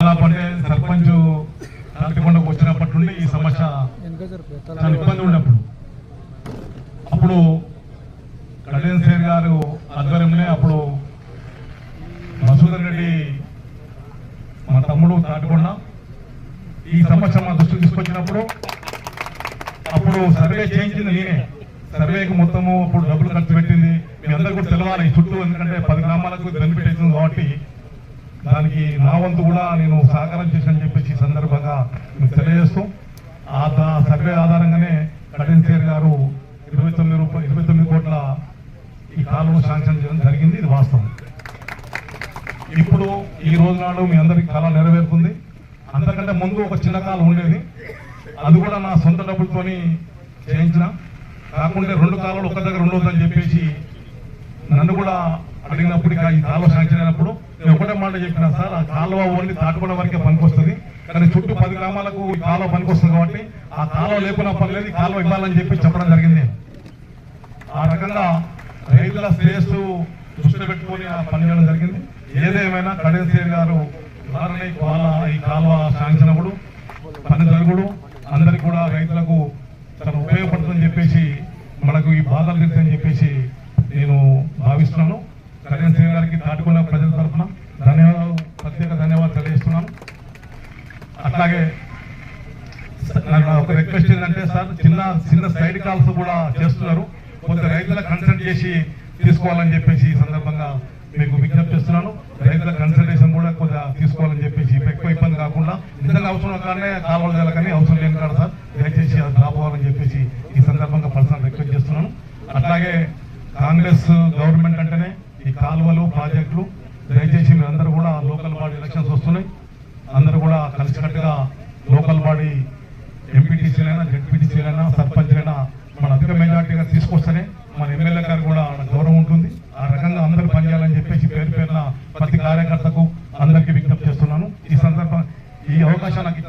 దాదాపు సర్పంచ్ తాటికొండకు వచ్చినప్పటి నుండి ఈ సమస్య చాలా ఇబ్బంది ఉన్నప్పుడు. అప్పుడు కళ్యాణ్ సేర్ గారు ఆధ్వర్యంలో అప్పుడు మసూదర్ రెడ్డి మా తమ్ముడు తాటికొండ ఈ సమస్య మా దృష్టికి తీసుకొచ్చినప్పుడు అప్పుడు సర్వే చేయించింది నేనే. సర్వేకి మొత్తము అప్పుడు డబ్బులు ఖర్చు పెట్టింది. మీ అందరికీ కూడా తెలవాలి ఈ చుట్టూ ఎందుకంటే పది గ్రామాలకు బెనిఫిట్ అవుతుంది కాబట్టి దానికి నా వంతు కూడా నేను సహకారం చేశానని చెప్పేసి ఈ సందర్భంగా మీకు తెలియజేస్తూ ఆ దా- సర్వే ఆధారంగానే కఠిన్ సేర్ గారు ఇరవై తొమ్మిది రూపాయలు ఇరవై తొమ్మిది కోట్ల ఈ కాలువను శాంక్షన్ చేయడం జరిగింది. ఇది వాస్తవం. ఇప్పుడు ఈ రోజు నాడు మీ అందరికి కళ నెరవేరుతుంది. అంతకంటే ముందు ఒక చిన్న కాలం ఉండేది. అది కూడా నా సొంత డబ్బులతోని చేయించిన. కాకుండా రెండు కాలాలు ఒక దగ్గర ఉండొద్దని చెప్పేసి నన్ను కూడా అడిగినప్పుడు ఇక ఈ కాలువ శాంక్షన్ అయినప్పుడు నేను ఒకటే మాట చెప్పినా సార్ ఆ కాలువ ఓన్లీ దాటుకున్న వరకే పనికొస్తుంది. కానీ చుట్టూ పది గ్రామాలకు ఈ కాలువ పనికొస్తుంది కాబట్టి ఆ కాలువ లేకున్నా పర్లేదు ఈ కాలువ ఇవ్వాలని చెప్పి చెప్పడం జరిగింది. ఆ రకంగా రైతుల శ్రేయస్సు దృష్టిలో పెట్టుకొని ఆ పని చేయడం జరిగింది. ఏదేమైనా కడెన్సేర్ గారు వాళ్ళ ఈ కాలువ శాంక్షన్ అవ్వడు పని జరుగుడు. అందరికి కూడా రైతులకు చాలా ఉపయోగపడుతుందని చెప్పేసి మనకు ఈ బాధలు తీరుతాయని చెప్పేసి నేను భావిస్తున్నాను. గారికి తాటుకున్న ప్రజల తరఫున ధన్యవాదాలు ప్రత్యేక ధన్యవాదాలు తెలియజేస్తున్నాను అట్లాగే ఒక రిక్వెస్ట్ ఏంటంటే సార్ చిన్న చిన్న సైడ్ కాల్స్ కూడా చేస్తున్నారు. కొంత రైతులకు కన్సల్ట్ చేసి తీసుకోవాలని చెప్పేసి ఈ సందర్భంగా మీకు విజ్ఞప్తి చేస్తున్నాను. రైతుల కన్సల్టేషన్ కూడా కొద్దిగా తీసుకోవాలని చెప్పేసి ఎక్కువ ఇబ్బంది కాకుండా నిజంగా అవసరం కానీ కాలువలు జరగని అవసరం లేని కాదు సార్ దయచేసి అది రాపోవాలని చెప్పేసి ఈ సందర్భంగా పర్సనల్ రిక్వెస్ట్ చేస్తున్నాను. అట్లాగే కాంగ్రెస్ గవర్నమెంట్ అంటేనే కాలువలు ప్రాజెక్టులు దయచేసి మీరు అందరూ కూడా లోకల్ బాడీ ఎలక్షన్స్ వస్తున్నాయి. అందరూ కూడా కలిసికట్టుగా లోకల్ బాడీ ఎంపీటీసీలైనా జడ్పీటీసీలైనా సర్పంచ్లైనా మన అధిక మెజార్టీగా తీసుకొస్తేనే మన ఎమ్మెల్యే గారు కూడా గౌరవం ఉంటుంది. ఆ రకంగా అందరూ పనిచేయాలని చెప్పేసి పేరు పేరున ప్రతి కార్యకర్తకు అందరికీ విజ్ఞప్తి చేస్తున్నాను. ఈ సందర్భం ఈ అవకాశం నాకు